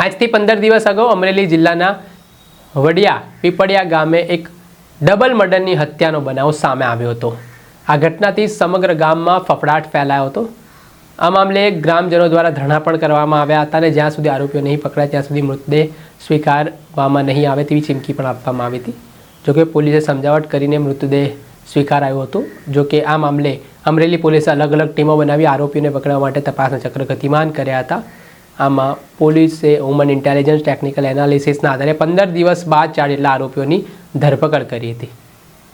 આજથી પંદર દિવસ અગાઉ અમરેલી જિલ્લાના વડિયા પીપળિયા ગામે એક ડબલ મર્ડરની હત્યાનો બનાવ સામે આવ્યો હતો. આ ઘટનાથી સમગ્ર ગામમાં ફફડાટ ફેલાયો હતો. આ મામલે ગ્રામજનો દ્વારા ધરણા પણ કરવામાં આવ્યા હતા અને જ્યાં સુધી આરોપીઓ નહીં પકડાય ત્યાં સુધી મૃતદેહ સ્વીકારવામાં નહીં આવે તેવી ચીમકી પણ આપવામાં આવી હતી. જોકે પોલીસે સમજાવટ કરીને મૃતદેહ સ્વીકારાયો હતો. જોકે આ મામલે અમરેલી પોલીસે અલગ અલગ ટીમો બનાવી આરોપીઓને પકડવા માટે તપાસના ચક્ર ગતિમાન કર્યા હતા. આમાં પોલીસે હ્યુમન ઇન્ટેલિજન્સ ટેકનિકલ એનાલિસિસના આધારે પંદર દિવસ બાદ ચાર જેટલા આરોપીઓની ધરપકડ કરી હતી.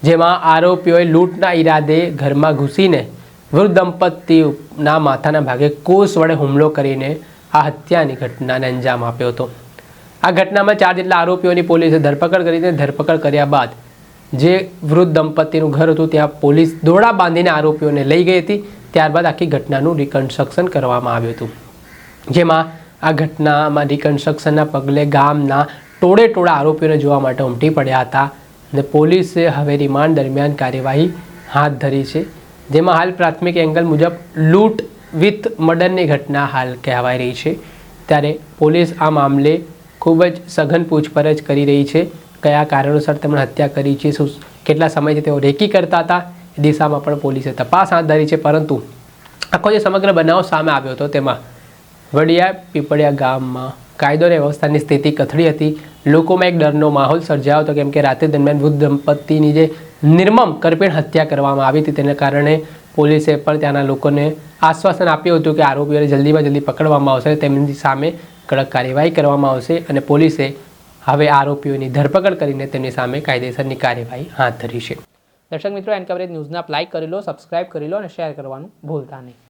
જેમાં આરોપીઓએ લૂંટના ઈરાદે ઘરમાં ઘૂસીને વૃદ્ધ દંપતીના માથાના ભાગે કોષ વડે હુમલો કરીને આ હત્યાની ઘટનાને અંજામ આપ્યો હતો. આ ઘટનામાં ચાર જેટલા આરોપીઓની પોલીસે ધરપકડ કરી હતી. ધરપકડ કર્યા બાદ જે વૃદ્ધ દંપતીનું ઘર હતું, ત્યાં પોલીસ દોડા બાંધીને આરોપીઓને લઈ ગઈ હતી. ત્યારબાદ આખી ઘટનાનું રિકન્સ્ટ્રક્શન કરવામાં આવ્યું હતું. જેમાં આ ઘટનામાં રિકન્સ્ટ્રક્શનના પગલે ગામના ટોળે ટોળા આરોપીઓને જોવા માટે ઉમટી પડ્યા હતા અને પોલીસે હવે રિમાન્ડ દરમિયાન કાર્યવાહી હાથ ધરી છે. જેમાં હાલ પ્રાથમિક એંગલ મુજબ લૂંટ વિથ મર્ડરની ઘટના હાલ કહેવાઈ રહી છે. ત્યારે પોલીસ આ મામલે ખૂબ જ સઘન પૂછપરછ કરી રહી છે. કયા કારણોસર તેમણે હત્યા કરી છે, શું કેટલા સમયથી તેઓ રેકી કરતા હતા દિશામાં પણ પોલીસે તપાસ હાથ ધરી છે. પરંતુ આખો જે સમગ્ર બનાવ સામે આવ્યો હતો તેમાં વડિયા પીપળિયા ગામમાં કાયદો અને વ્યવસ્થાની સ્થિતિ કથળી હતી. લોકોમાં એક ડરનો માહોલ સર્જાયો હતો, કેમ કે રાત્રિ દરમિયાન વૃદ્ધ દંપતીની જે નિર્મમ કરપીણ હત્યા કરવામાં આવી હતી, તેને કારણે પોલીસે પણ ત્યાંના લોકોને આશ્વાસન આપ્યું હતું કે આરોપીઓને જલ્દીમાં જલ્દી પકડવામાં આવશે તેમની સામે કડક કાર્યવાહી કરવામાં આવશે અને પોલીસે હવે આરોપીઓની ધરપકડ કરીને તેમની સામે કાયદેસરની કાર્યવાહી હાથ ધરી છે. દર્શક મિત્રો એન કવરેજ ન્યૂઝના લાઇક કરી લો સબસ્ક્રાઇબ કરી લો અને શેર કરવાનું ભૂલતા નહીં.